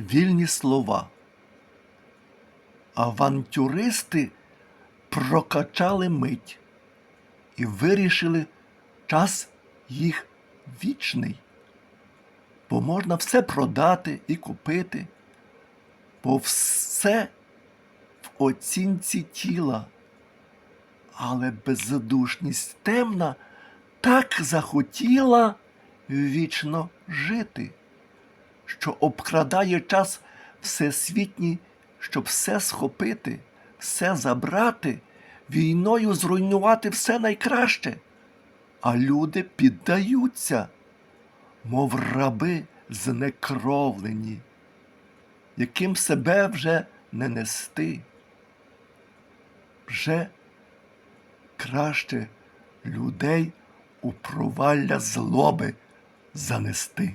вільні слова. Авантюристи прокачали мить і вирішили час їх вічний. Бо можна все продати і купити, бо все в оцінці тіла. Але беззадушність темна так захотіла вічно жити, що обкрадає час всесвітній, щоб все схопити, все забрати, війною зруйнувати все найкраще. А люди піддаються, мов раби знекровлені, яким себе вже не нести. Вже краще людей у провалля злоби занести.